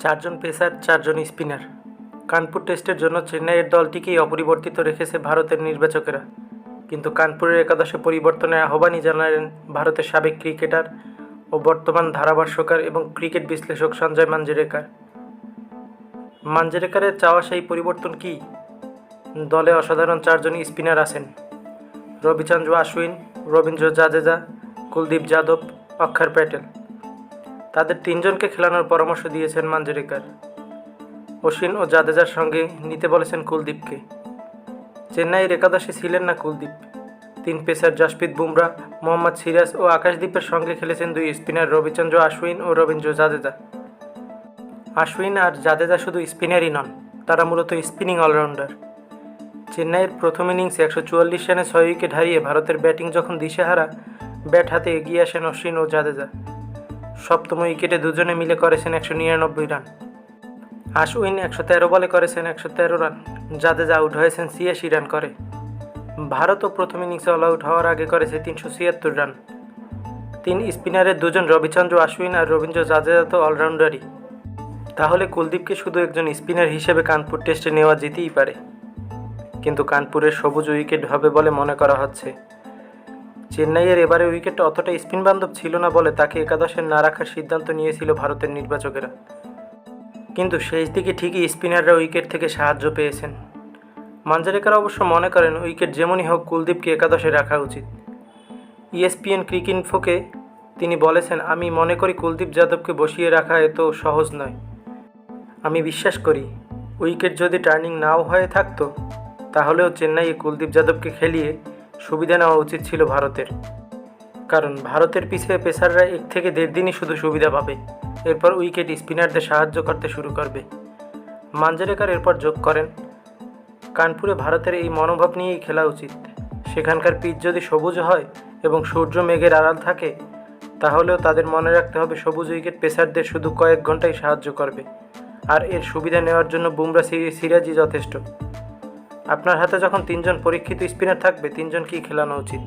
চারজন পেসার, চারজন স্পিনার। কানপুর টেস্টের জন্য চেন্নাইয়ের দলটিকেই অপরিবর্তিত রেখেছে ভারতের নির্বাচকেরা। কিন্তু কানপুরের একাদশে পরিবর্তনের আহ্বানই জানালেন ভারতের সাবেক ক্রিকেটার ও বর্তমান ধারাভাষ্যকার এবং ক্রিকেট বিশ্লেষক সঞ্জয় মাঞ্জরেকার। মাঞ্জরেকারের চাওয়া সেই পরিবর্তন কি? দলে অসাধারণ চারজন স্পিনার আছেন। রবিচন্দ্র আশ্বিন, রবীন্দ্র জাদেজা, কুলদীপ যাদব, অক্ষর প্যাটেল। তাদের তিনজনকে খেলানোর পরামর্শ দিয়েছেন মাঞ্জরেকার। অশ্বিন ও জাদেজার সঙ্গে নিতে বলেছেন কুলদীপকে। চেন্নাইয়ের একাদশে ছিলেন না কুলদীপ। তিন পেসার জসপ্রীত বুমরা, মোহাম্মদ সিরাজ ও আকাশদীপের সঙ্গে খেলেছেন দুই স্পিনার রবিচন্দ্র আশ্বিন ও রবীন্দ্র জাদেজা। আশ্বিন আর জাদেজা শুধু স্পিনারই নন, তারা মূলত স্পিনিং অলরাউন্ডার। চেন্নাইয়ের প্রথম ইনিংসে একশো চুয়াল্লিশ রানে ছয় উইকেট হারিয়ে ভারতের ব্যাটিং যখন দিশেহারা, ব্যাট হাতে এগিয়ে আসেন অশ্বিন ও জাদেজা। সপ্তম উইকেটে দুজনে মিলে করেছেন একশো নিরানব্বই রান। আশউইন একশো তেরো বলে করেছেন একশো তেরো রান। জাদেজা আউট হয়েছেন ছিয়াশি রান করে। ভারতও প্রথম ইনিংসে অল আউট হওয়ার আগে করেছে তিনশো ছিয়াত্তর রান। তিন স্পিনারের দুজন রবিচন্দ্র আশ্বিন আর রবীন্দ্র জাদেজা তো অলরাউন্ডারই। তাহলে কুলদীপকে শুধু একজন স্পিনার হিসেবে কানপুর টেস্টে নেওয়া যেতেই পারে। কিন্তু কানপুরের সবুজ উইকেট হবে বলে মনে করা হচ্ছে। চেন্নাইয়ের এবারে উইকেটটা অতটা স্পিন বান্ধব ছিল না বলে তাকে একাদশে না রাখার সিদ্ধান্ত নিয়েছিল ভারতের নির্বাচকেরা। কিন্তু শেষ দিকে ঠিকই স্পিনাররা উইকেট থেকে সাহায্য পেয়েছেন। মাঞ্জারেকার অবশ্য মনে করেন উইকেট যেমনই হোক কুলদীপকে একাদশে রাখা উচিত। ইএসপিএন ক্রিকিনফোকে তিনি বলেছেন, আমি মনে করি কুলদীপ যাদবকে বসিয়ে রাখা এত সহজ নয়। আমি বিশ্বাস করি, উইকেট যদি টার্নিং নাও হয়ে থাকতো, তাহলেও চেন্নাইয়ে কুলদীপ যাদবকে খেলিয়ে সুবিধা নেওয়া উচিত ছিল ভারতের। কারণ ভারতের পিছিয়ে পেসাররা এক থেকে দেড় দিনই শুধু সুবিধা পাবে। এরপর উইকেট স্পিনারদের সাহায্য করতে শুরু করবে। মাঞ্জারেকার এরপর যোগ করেন। কানপুরে ভারতের এই মনোভাব নিয়েই খেলা উচিত। সেখানকার পিচ যদি সবুজ হয় এবং সূর্য মেঘের আড়াল থাকে, তাহলেও তাদের মনে রাখতে হবে সবুজ উইকেট পেসারদের শুধু কয়েক ঘন্টাই সাহায্য করবে। আর এর সুবিধা নেওয়ার জন্য বুমরা সিরাজই যথেষ্ট। আপনার হাতে যখন তিনজন পরীক্ষিত স্পিনার থাকবে তিনজন কি খেলানো উচিত?